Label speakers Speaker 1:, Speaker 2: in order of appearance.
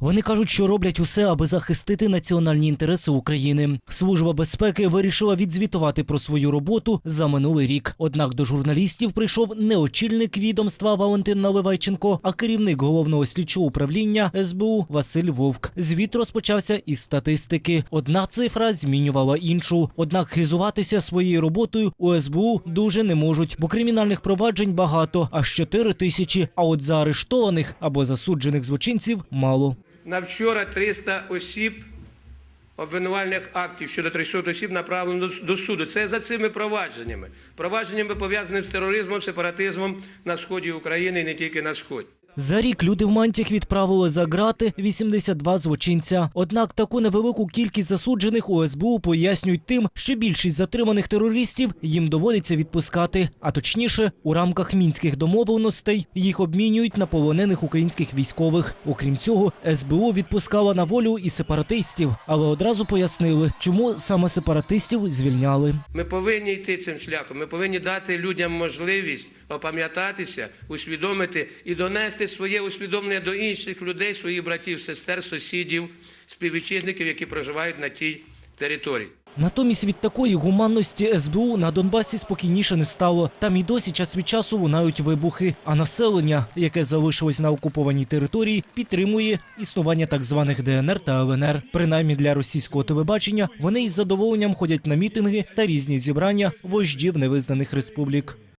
Speaker 1: Вони кажуть, що роблять усе, аби захистити національні інтереси України. Служба безпеки вирішила відзвітувати про свою роботу за минулий рік. Однак до журналістів прийшов не очільник відомства Валентин Наливайченко, а керівник головного слідчого управління СБУ Василь Вовк. Звіт розпочався із статистики. Одна цифра змінювала іншу. Однак хизуватися своєю роботою у СБУ дуже не можуть, бо кримінальних проваджень багато, аж 4 тисячі. А от заарештованих або засуджених злочинців мало.
Speaker 2: На вчора 300 осіб обвинувальних актів щодо 300 осіб направлено до- суду. Це за цими провадженнями. Провадженнями пов'язаними з тероризмом, сепаратизмом на сході України і не тільки на сході.
Speaker 1: За рік люди в мантіях відправили за грати 82 злочинця. Однак таку невелику кількість засуджених у СБУ пояснюють тим, що більшість затриманих терористів їм доводиться відпускати. А точніше, у рамках мінських домовленостей їх обмінюють на полонених українських військових. Окрім цього, СБУ відпускала на волю і сепаратистів, але одразу пояснили, чому саме сепаратистів звільняли.
Speaker 2: Ми повинні йти цим шляхом. Ми повинні дати людям можливість опам'ятатися, усвідомити і донести своє усвідомлення до інших людей, своїх братів, сестер, сусідів, співвітчизників, які проживають на тій території.
Speaker 1: Натомість від такої гуманності СБУ на Донбасі спокійніше не стало. Там і досі час від часу лунають вибухи. А населення, яке залишилось на окупованій території, підтримує існування так званих ДНР та ЛНР. Принаймні для російського телебачення вони із задоволенням ходять на мітинги та різні зібрання вождів невизнаних республік.